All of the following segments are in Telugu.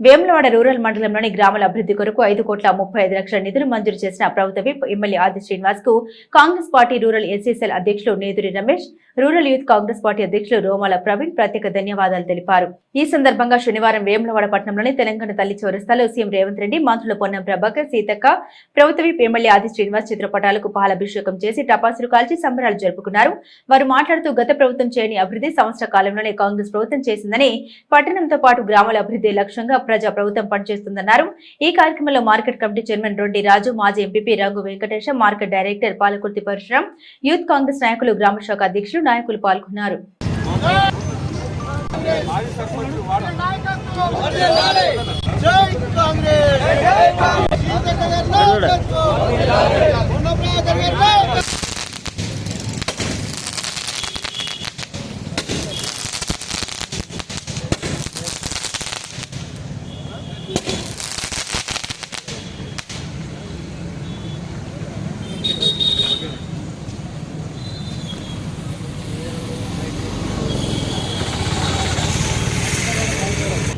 వేములవాడ రూరల్ మండలంలోని గ్రామాల అభివృద్ధి కొరకు ఐదు కోట్ల ముప్పై ఐదు లక్షల నిధులు మంజూరు చేసిన ప్రభుత్వ విప్ ఎమ్మెల్యే ఆది శ్రీనివాస్కు కాంగ్రెస్ పార్టీ రూరల్ ఎస్ఎస్ఎల్ అధ్యక్షులు Neduri Ramesh rural youth Congress party అధ్యక్షులు రోమాల ప్రవీణ్ ప్రత్యేక ధన్యవాదాలు తెలిపారు. ఈ సందర్భంగా శనివారం వేములవాడ పట్టణంలోని తెలంగాణ తల్లి చౌరస్తాలో సీఎం రేవంత్ రెడ్డి మంత్రులు పొన్నం ప్రభాకర్ సీతక్క ప్రభుత్వ విప్ ఎమ్మెల్యే ఆది శ్రీనివాస్ చిత్రపటాలకు పాలాభిషేకం చేసి టపాసులు కాల్చి సంబరాలు జరుపుకున్నారు. వారు మాట్లాడుతూ గత ప్రభుత్వం చేయని అభివృద్ధి సంవత్సర కాలంలోనే కాంగ్రెస్ ప్రభుత్వం చేసిందని పట్టణంతో పాటు గ్రామాల అభివృద్ధి లక్ష్యంగా ప్రజా ప్రభుత్వం పనిచేస్తుందన్నారు. ఈ కార్యక్రమంలో market committee chairman Roddi Raju మాజీ MPP Rangu Venkatesham market director Palakurthi Parashuram youth Congress నాయకులు గ్రామ శాఖ అధ్యక్షులు నాయకులు పాల్గొన్నారు. జై కాంగ్రెస్!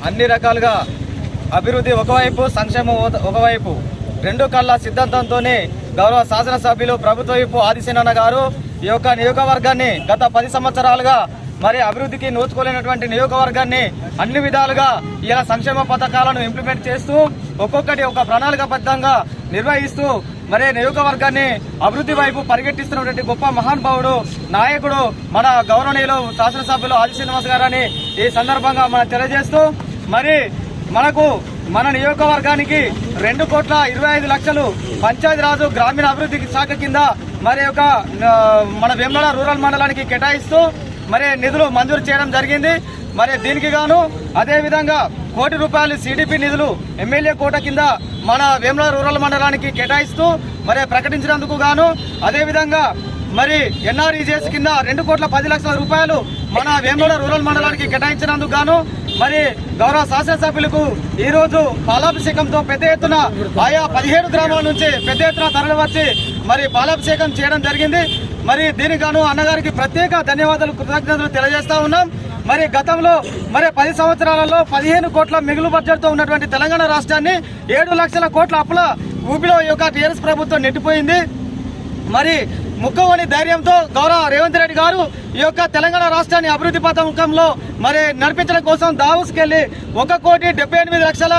అన్ని రకాలుగా అభివృద్ధి ఒకవైపు సంక్షేమం ఒకవైపు. రెండు కళ్ళ సిద్ధాంతంతోనే గౌరవ శాసనసభ్యులు ప్రభుత్వ వైపు ఆదిశేనన్న గారు ఈ యొక్క నియోగవర్గాన్ని గత పది సంవత్సరాలుగా మరి అభివృద్ధికి నోచుకోలేనటువంటి నియోగవర్గాన్ని అన్ని విధాలుగా ఇలా సంక్షేమ పథకాలను ఇంప్లిమెంట్ చేస్తూ ఒక్కొక్కటి ఒక ప్రణాళికబద్ధంగా నిర్వహిస్తూ మరి నియోగవర్గాన్ని అభివృద్ధి వైపు పరిగెట్టిస్తున్నటువంటి గొప్ప మహానుభావుడు నాయకుడు మన గౌరవనీయులు శాసనసభ్యులు ఆది శ్రీనివాస్ గారని ఈ సందర్భంగా మనం తెలియజేస్తూ మరి మనకు మన నియోజకవర్గానికి రెండు కోట్ల ఇరవై ఐదు లక్షలు పంచాయతీరాజు గ్రామీణ అభివృద్ధి శాఖ కింద మరి ఒక మన వెమ్మల రూరల్ మండలానికి కేటాయిస్తూ మరి నిధులు మంజూరు చేయడం జరిగింది. మరి దీనికి గాను అదేవిధంగా కోటి రూపాయలు సిడిపి నిధులు ఎమ్మెల్యే కోట కింద మన వేమల రూరల్ మండలానికి కేటాయిస్తూ మరి ప్రకటించినందుకు గాను అదేవిధంగా మరి ఎన్ఆర్ఈజేఎస్ కింద రెండు కోట్ల పది లక్షల రూపాయలు మన వేముల రూరల్ మండలానికి కేటాయించినందుకు గాను మరి గౌరవ శాసనసభ్యులకు ఈ రోజు పాలాభిషేకంతో పెద్ద ఎత్తున ఆయా పదిహేడు గ్రామాల నుంచి పెద్ద ఎత్తున తరలి వచ్చి మరి పాలాభిషేకం చేయడం జరిగింది. మరి దీనికి గాను అన్నగారికి ప్రత్యేక ధన్యవాదాలు కృతజ్ఞతలు తెలియజేస్తా ఉన్నాం. మరి గతంలో మరి పది సంవత్సరాలలో పదిహేను కోట్ల మిగులు బడ్జెట్తో ఉన్నటువంటి తెలంగాణ రాష్ట్రాన్ని ఏడు లక్షల కోట్ల అప్పుల ఊపిలో ఈ యొక్క టీఆర్ఎస్ ప్రభుత్వం నెట్టిపోయింది. మరి ముక్కవని ధైర్యంతో గౌరవ రేవంత్ రెడ్డి గారు ఈ యొక్క తెలంగాణ రాష్ట్రాన్ని అభివృద్ధి పథకంలో మరి నడిపించడం కోసం దావోస్కెళ్ళి ఒక కోటి డెబ్బై ఎనిమిది లక్షల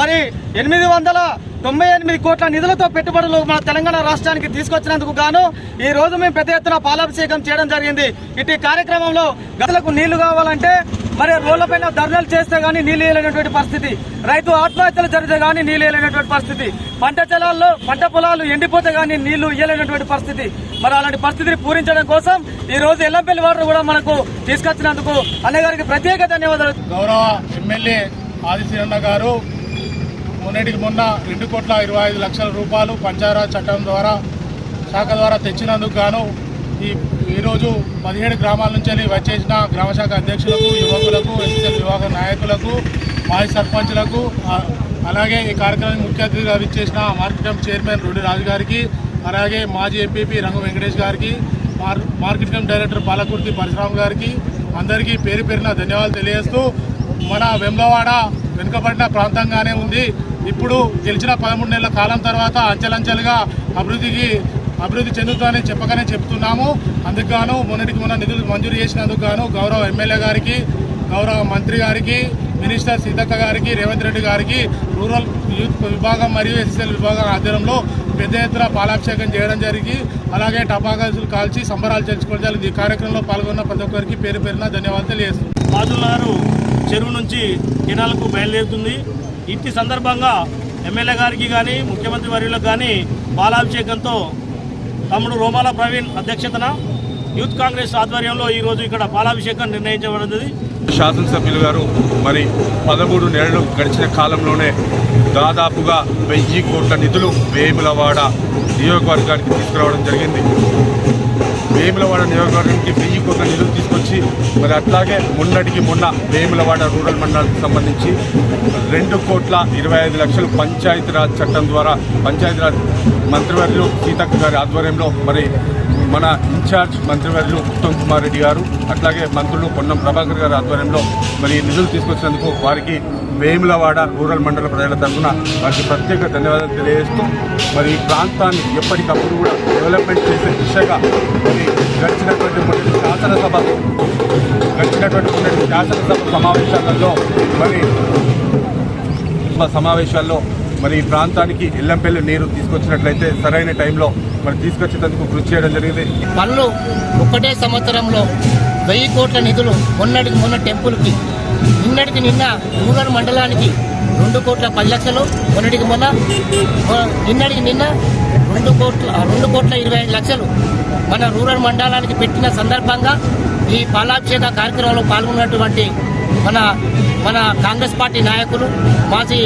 మరి ఎనిమిది వందల తొంభై ఎనిమిది కోట్ల నిధులతో పెట్టుబడులు మన తెలంగాణ రాష్ట్రానికి తీసుకొచ్చినందుకు గాను ఈ రోజు మేము పెద్ద ఎత్తున పాలాభిషేకం చేయడం జరిగింది. ఇటు కార్యక్రమంలో గదులకు నీళ్ళు కావాలంటే మరి రోడ్లపైన ధర్నాలు చేస్తే గానీ నీళ్ళు వేయలేనటువంటి పరిస్థితి. రైతు ఆత్మహత్యలు జరిగితే గానీ నీళ్ళు వేయలేనటువంటి పరిస్థితి. పంట జలాల్లో పంట పొలాలు ఎండిపోతే గానీ నీళ్ళు ఇయ్యలేనటువంటి పరిస్థితి. మరి అలాంటి పరిస్థితిని పూరించడం కోసం ఈ రోజు ఎల్లంపల్లి వాటర్ కూడా మనకు తీసుకొచ్చినందుకు అన్నగారికి ప్రత్యేక ధన్యవాదాలు. గౌరవ ఎమ్మెల్యే ఆదిశీరన్న గారు మొన్నటికి మొన్న రెండు కోట్ల ఇరవై ఐదు లక్షల రూపాయలు పంచాయరా చట్టం ద్వారా శాఖ ద్వారా తెచ్చినందుకు గాను ఈ ఈరోజు పదిహేడు గ్రామాల నుంచి వచ్చేసిన గ్రామశాఖ అధ్యక్షులకు యువకులకు ఎస్ఎల్ విభాగ నాయకులకు మాజీ సర్పంచ్లకు అలాగే ఈ కార్యక్రమానికి ముఖ్య అతిథిగా విచ్చేసిన మార్కెట్ చైర్మన్ రొడ్డి రాజు గారికి అలాగే మాజీ ఎంపీపీ రంగు వెంకటేష్ గారికి మార్ మార్కెట్ డైరెక్టర్ పాలకుర్తి పరశురామ్ గారికి అందరికీ పేరు పేరున ధన్యవాదాలు తెలియజేస్తూ మన వెమ్లవాడ వెనుకబడిన ప్రాంతంగానే ఉంది. ఇప్పుడు గెలిచిన పదమూడు నెలల కాలం తర్వాత అంచెలంచెలుగా అభివృద్ధికి అభివృద్ధి చెందుతుందని చెప్పగానే చెప్తున్నాము. అందుకు మొన్నటికి మొన్న నిధులు మంజూరు చేసినందుకు గాను గౌరవ ఎమ్మెల్యే గారికి గౌరవ మంత్రి గారికి మినిస్టర్ సీతక్క గారికి రేవంత్ రెడ్డి గారికి రూరల్ యూత్ విభాగం మరియు ఎస్ఎస్ఎల్ విభాగం ఆధ్వర్యంలో పెద్ద ఎత్తున పాలాభిషేకం చేయడం జరిగి అలాగే టపాకాసులు కాల్చి సంబరాలు చేర్చుకోవడం జరిగింది. ఈ కార్యక్రమంలో పాల్గొన్న ప్రతి ఒక్కరికి పేరు పేరున ధన్యవాదాలు తెలియజేస్తున్నాను బాదులారు చెరువు నుంచి కిణాలకు బయలుదేరుతుంది. ఇట్టి సందర్భంగా ఎమ్మెల్యే గారికి కానీ ముఖ్యమంత్రి వర్యులకు కానీ పాలాభిషేకంతో తమ్ముడు రోమాల ప్రవీణ్ అధ్యక్షతన యూత్ కాంగ్రెస్ ఆధ్వర్యంలో ఈరోజు ఇక్కడ పాలాభిషేకం నిర్ణయించబడింది శాసనసభ్యులు గారు మరి పదమూడు నెలలు గడిచిన కాలంలోనే దాదాపుగా వెయ్యి కోట్ల నిధులు వేములవాడ నియోజకవర్గానికి తీసుకురావడం జరిగింది. వేములవాడ నియోజకవర్గానికి వెయ్యి కోట్ల నిధులు తీసుకొచ్చి మరి అట్లాగే మొన్నటికి మొన్న వేములవాడ రూరల్ మండలానికి సంబంధించి రెండు కోట్ల ఇరవై ఐదు లక్షలు పంచాయతీరాజ్ చట్టం ద్వారా పంచాయతీరాజ్ మంత్రివర్యులు సీతక్క గారి ఆధ్వర్యంలో మరి మన ఇన్ఛార్జ్ మంత్రివర్యులు ఉత్తమ్ కుమార్ రెడ్డి గారు అట్లాగే మంత్రులు పొన్నం ప్రభాకర్ గారి ఆధ్వర్యంలో మరి ఈ నిధులు తీసుకొచ్చినందుకు వారికి వేములవాడ రూరల్ మండల ప్రజల తరఫున వారికి ప్రత్యేక ధన్యవాదాలు తెలియజేస్తూ మరి ఈ ప్రాంతాన్ని ఎప్పటికప్పుడు కూడా డెవలప్మెంట్ చేసే దిశగా మరి గడిచినటువంటి మొదటి శాసనసభ గడిచినటువంటి మొదటి శాసనసభ సమావేశాలలో మరి సమావేశాల్లో మరి ఈ ప్రాంతానికి ఎల్లంపల్లి నీరు తీసుకొచ్చినట్లయితే సరైన టైంలో మరి తీసుకొచ్చేందుకు కృషి చేయడం జరిగింది. పనులు ఒక్కటే సంవత్సరంలో వెయ్యి కోట్ల నిధులు మొన్నటికి మొన్న టెంపుల్కి నిన్నటికి నిన్న రూరల్ మండలానికి రెండు కోట్ల పది లక్షలు మొన్నటికి మొన్న నిన్నటికి నిన్న రెండు కోట్ల రెండు కోట్ల ఇరవై ఐదు లక్షలు మన రూరల్ మండలానికి పెట్టిన సందర్భంగా ఈ పాలాభిషేక కార్యక్రమంలో పాల్గొన్నటువంటి మన మన కాంగ్రెస్ పార్టీ నాయకులు మాజీ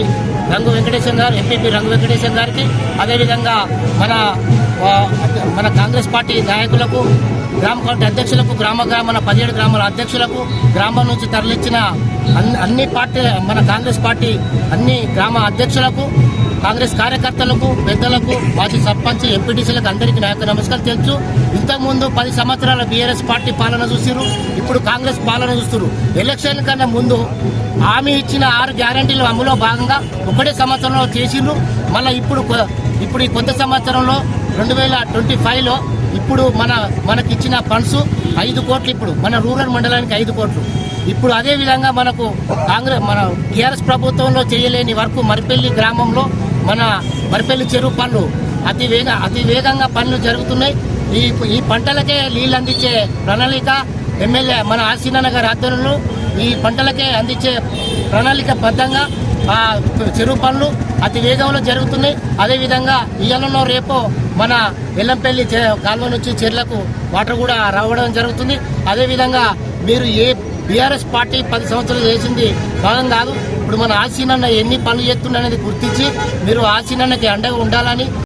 రంగు వెంకటేశ్వర గారు ఎంపీపీ రంగు వెంకటేశ్వర గారికి అదేవిధంగా మన మన కాంగ్రెస్ పార్టీ నాయకులకు గ్రామ కమిటీ అధ్యక్షులకు గ్రామ గ్రామాల పదిహేడు గ్రామాల అధ్యక్షులకు గ్రామం నుంచి తరలించిన అన్ని అన్ని పార్టీ మన కాంగ్రెస్ పార్టీ అన్ని గ్రామ అధ్యక్షులకు కాంగ్రెస్ కార్యకర్తలకు పెద్దలకు మాజీ సర్పంచ్ ఎంపీటీసీలకు అందరికీ నా యొక్క నమస్కారం తెలుసు ఇంతకుముందు పది సంవత్సరాల బీఆర్ఎస్ పార్టీ పాలన చూసిరు ఇప్పుడు కాంగ్రెస్ పాలన చూస్తున్నారు ఎలక్షన్ కన్నా ముందు హామీ ఇచ్చిన ఆరు గ్యారంటీలు అమలులో భాగంగా ఒకటే సంవత్సరంలో చేసిండ్రు మళ్ళీ ఇప్పుడు కొ- ఇప్పుడు ఈ కొత్త సంవత్సరంలో రెండు వేల ట్వంటీ ఫైవ్లో ఇప్పుడు మన మనకిచ్చిన ఫండ్స్ ఐదు కోట్లు ఇప్పుడు మన రూరల్ మండలానికి ఐదు కోట్లు. ఇప్పుడు అదే విధంగా మనకు కాంగ్రెస్ మన టీఆర్ఎస్ ప్రభుత్వంలో చేయలేని వరకు మరిపెల్లి గ్రామంలో మన మరిపెల్లి చెరువు పనులు. అతి వేగ అతి వేగంగా పనులు జరుగుతున్నాయి. ఈ ఈ పంటలకే నీళ్ళు అందించే ప్రణాళిక ఎమ్మెల్యే మన ఆశీనగర్ ఆధ్వర్యంలో ఈ పంటలకే అందించే ప్రణాళిక బద్ధంగా చెరువు పనులు అతి వేగంలో జరుగుతున్నాయి. అదేవిధంగా ఇయ్యాలలో రేపు మన ఎల్లంపల్లి కాలువ నుంచి చెర్లకు వాటర్ కూడా రావడం జరుగుతుంది. అదేవిధంగా మీరు ఏ బీఆర్ఎస్ పార్టీ పది సంవత్సరాలు చేసింది భాగం కాదు. ఇప్పుడు మన ఆసీనన్న ఎన్ని పనులు చేస్తుండనేది అనేది గుర్తించి మీరు ఆసీనన్నకి అండగా ఉండాలని